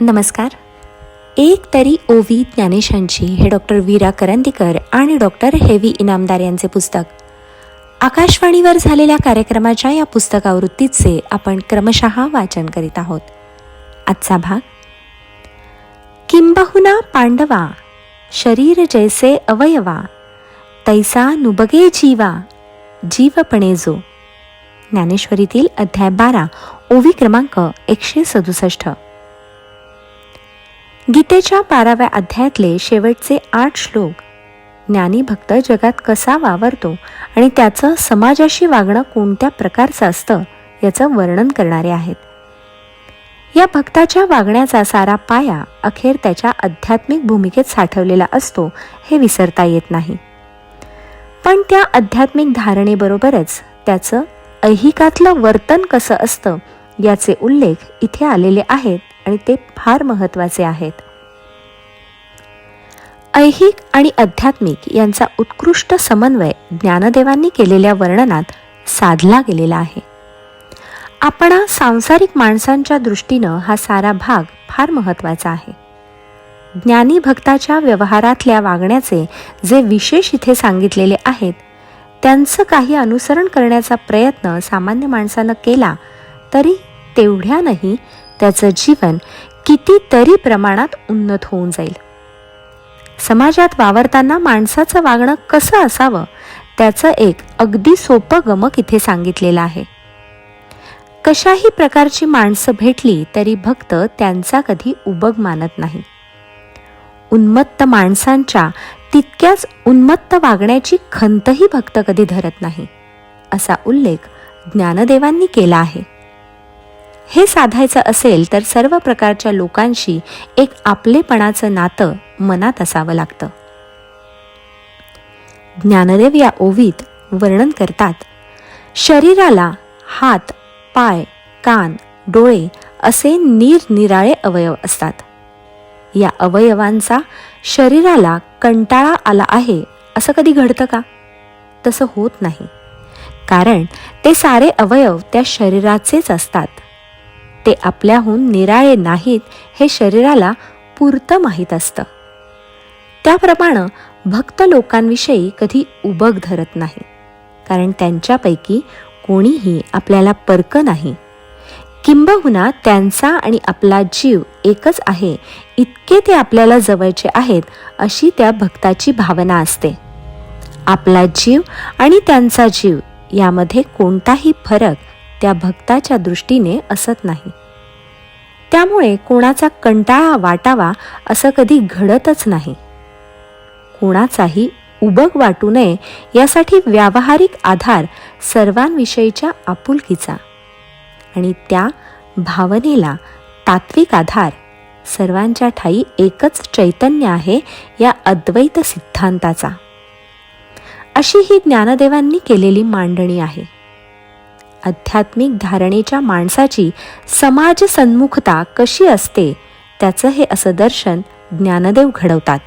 नमस्कार. एक तरी ओवी ज्ञानेशांची हे डॉक्टर वीरा करंदीकर आणि डॉक्टर हेवी इनामदार यांचे पुस्तक. आकाशवाणीवर झालेल्या कार्यक्रमाच्या या पुस्तकावृत्तीचे आपण क्रमशः वाचन करीत आहोत. आजचा भाग किंबहुना पांडवा शरीर जैसे अवयवा तैसा नुबगे जीवा जीवपणे जो. ज्ञानेश्वरीतील अध्याय बारा ओवी क्रमांक एकशे सदुसष्ट. गीतेच्या बाराव्या अध्यायातले शेवटचे आठ श्लोक. ज्ञानी भक्त जगात कसा वावरतो आणि त्याचं समाजाशी वागणं कोणत्या प्रकारचं असतं याचं वर्णन करणारे आहेत. या भक्ताच्या वागण्याचा सारा पाया अखेर त्याच्या आध्यात्मिक भूमिकेत साठवलेला असतो हे विसरता येत नाही. पण त्या आध्यात्मिक धारणेबरोबरच त्याचं ऐहिकातलं वर्तन कसं असतं याचे उल्लेख इथे आलेले आहेत. आणि ते फार महत्त्वाचे आहेत. ऐहिक आणि आध्यात्मिक यांचा उत्कृष्ट समन्वय ज्ञानदेवांनी केलेल्या वर्णनात साधला गेलेला आहे. आपण सांसारिक माणसांच्या दृष्टीनं हा सारा भाग फार महत्त्वाचा आहे. ज्ञानी भक्ताच्या व्यवहारातल्या वागण्याचे जे विशेष इथे सांगितलेले आहेत त्यांचं काही अनुसरण करण्याचा प्रयत्न सामान्य माणसानं केला तरी तेवढ्यानंही त्याचं जीवन कितीतरी प्रमाणात उन्नत होऊन जाईल. समाजात वावरताना माणसाचं वागणं कसं असावं त्याचं एक अगदी सोपं गमक इथे सांगितलेलं आहे. कशाही प्रकारची माणसं भेटली तरी भक्त त्यांचा कधी उबग मानत नाही. उन्मत्त माणसांच्या तितक्याच उन्मत्त वागण्याची खंतही भक्त कधी धरत नाही असा उल्लेख ज्ञानदेवांनी केला आहे. हे साधायचं असेल तर सर्व प्रकारच्या लोकांशी एक आपलेपणाचं नातं मनात असावं लागतं. ज्ञानदेव या ओवीत वर्णन करतात शरीराला हात पाय कान डोळे असे निरनिराळे अवयव असतात. या अवयवांचा शरीराला कंटाळा आला आहे असं कधी घडतं का? तसं होत नाही. कारण ते सारे अवयव त्या शरीराचेच असतात. ते आपल्याहून निराळे नाहीत हे शरीराला पुरतं माहीत असतं. त्याप्रमाणे भक्त लोकांविषयी कधी उबग धरत नाही. कारण त्यांच्यापैकी कोणीही आपल्याला परक नाही. किंबहुना त्यांचा आणि आपला जीव एकच आहे इतके ते आपल्याला जवळचे आहेत अशी त्या भक्ताची भावना असते. आपला जीव आणि त्यांचा जीव यामध्ये कोणताही फरक त्या भक्ताच्या दृष्टीने असत नाही. त्यामुळे कोणाचा कंटाळा वाटावा असं कधी घडतच नाही. कोणाचाही उबग वाटू नये यासाठी व्यावहारिक आधार सर्वांविषयीच्या आपुलकीचा आणि त्या भावनेला तात्विक आधार सर्वांच्या ठाई एकच चैतन्य आहे या अद्वैत सिद्धांताचा. अशी ही ज्ञानदेवांनी केलेली मांडणी आहे. आध्यात्मिक धारणेच्या माणसाची समाज सन्मुखता कशी असते त्याचं हे असं दर्शन ज्ञानदेव घडवतात.